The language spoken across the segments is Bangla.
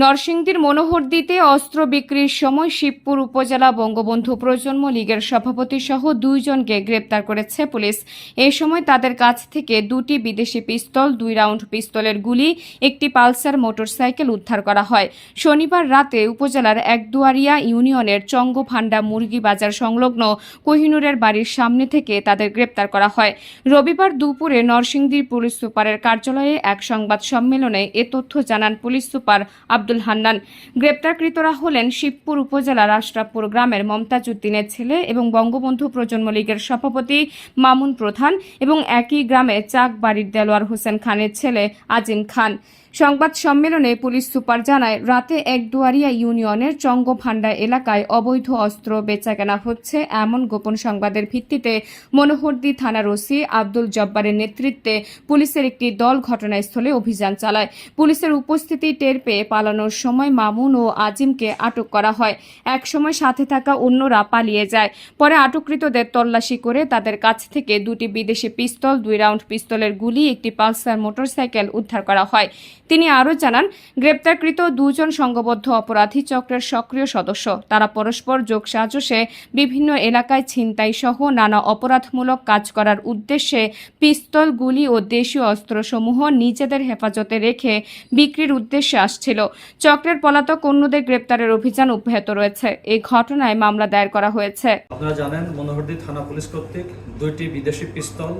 নরসিংদীর মনোহরদিতে অস্ত্র বিক্রির সময় শিবপুর উপজেলা বঙ্গবন্ধু প্রজন্ম লীগের সভাপতি সহ দুইজনকে গ্রেপ্তার করেছে পুলিশ। এ সময় তাদের কাছ থেকে দুটি বিদেশি পিস্তল, দুই রাউন্ড পিস্তলের গুলি, একটি পালসার মোটরসাইকেল উদ্ধার করা হয়। শনিবার রাতে উপজেলার একদুয়ারিয়া ইউনিয়নের চঙ্গফান্ডা মুরগি বাজার সংলগ্ন কোহিনুরের বাড়ির সামনে থেকে তাদের গ্রেপ্তার করা হয়। রবিবার দুপুরে নরসিংদীর পুলিশ সুপারের কার্যালয়ে এক সংবাদ সম্মেলনে এ তথ্য জানান পুলিশ সুপার আব্দুল হান্নান। গ্রেপ্তারকৃতরা হলেন শিবপুর উপজেলার আশরাফপুর গ্রামের মমতাজ উদ্দিনের ছেলে এবং বঙ্গবন্ধু প্রজন্ম লীগের সভাপতি মামুন প্রধান এবং একই গ্রামে চাক বাড়ির দেলোয়ার হোসেন খানের ছেলে আজিম খান। সংবাদ সম্মেলনে পুলিশ সুপার জানায়, রাতে একদুয়ারিয়া ইউনিয়নের চঙ্গফান্ডা এলাকায় অবৈধ অস্ত্র বেচাকেনা হচ্ছে এমন গোপন সংবাদের ভিত্তিতে মনোহরদি থানার ওসি আব্দুল জব্বারের নেতৃত্বে পুলিশের একটি দল ঘটনাস্থলে অভিযান চালায়। পুলিশের উপস্থিতি টের পেয়ে পালানোর সময় মামুন ও আজিমকে আটক করা হয়। একসময় সাথে থাকা অন্যরা পালিয়ে যায়। পরে আটককৃতদের তল্লাশি করে তাদের কাছ থেকে দুটি বিদেশি পিস্তল, দুই রাউন্ড পিস্তলের গুলি, একটি পালসার মোটরসাইকেল উদ্ধার করা হয়। তিনি আরও জানান, গ্রেপ্তারকৃত দুজন সংঘবদ্ধ অপরাধী চক্রের সক্রিয় সদস্য। তারা পরস্পর যোগসাজশে বিভিন্ন এলাকায় ছিনতাই সহ নানা অপরাধমূলক কাজ করার উদ্দেশ্যে পিস্তল, গুলি ও দেশীয় অস্ত্রসমূহ নিজেদের হেফাজতে রেখে বিক্রির উদ্দেশ্যে আসছিল। চক্রের পলাতক অন্যদের গ্রেপ্তারের অভিযান অব্যাহত রয়েছে। এই ঘটনায় মামলা দায়ের করা হয়েছে। আপনারা জানেন, মনোহরদি থানা পুলিশ কর্তৃক দুইটি বিদেশি পিস্তল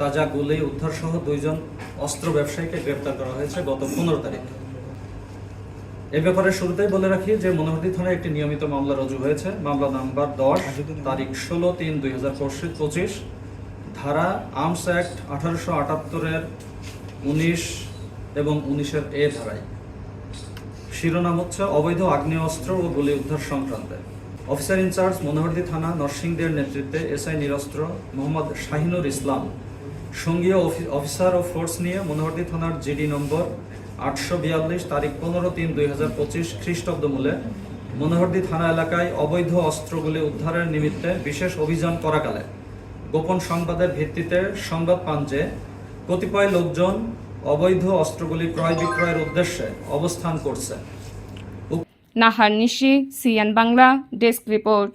তাজা গুলি উদ্ধার সহ দুইজন অস্ত্র ব্যবসায়ীকে গ্রেপ্তার করা হয়েছে গত পনেরো তারিখ। এ ব্যাপারে শুরুতেই বলে রাখি যে, মনোহরদি থানায় একটি নিয়মিত মামলা রুজু হয়েছে। মামলা নাম্বার দশ, তারিখ ষোলো তিন দুই হাজার পঁচিশ, ধারা আর্মস অ্যাক্ট আঠারোশো আটাত্তরের উনিশ এবং উনিশের এ ধারায়। শিরোনাম হচ্ছে অবৈধ আগ্নেয়াস্ত্র ও গুলি উদ্ধার সংক্রান্তে। অফিসার ইনচার্জ মনোহরদি থানা নরসিংদের নেতৃত্বে এসআই নিরস্ত্র মোহাম্মদ শাহিনুর ইসলাম। সঙ্গীয় অফিসার ও ফোর্স নিয়ে মনোহরদি থানার জিডি নম্বর আটশো বিয়াল্লিশ তারিখ পনেরো তিন দুই হাজার পঁচিশ খ্রিস্টাব্দ মূলে মনোহরদি থানা এলাকায় অবৈধ অস্ত্রগুলি উদ্ধারের নিমিত্তে বিশেষ অভিযান করাকালে। গোপন সংবাদের ভিত্তিতে সংবাদ পান যে, কতিপয় লোকজন অবৈধ অস্ত্রগুলি ক্রয় বিক্রয়ের উদ্দেশ্যে অবস্থান করছে। নাহার নিশি সিয়ান বাংলা ডেস্ক রিপোর্ট।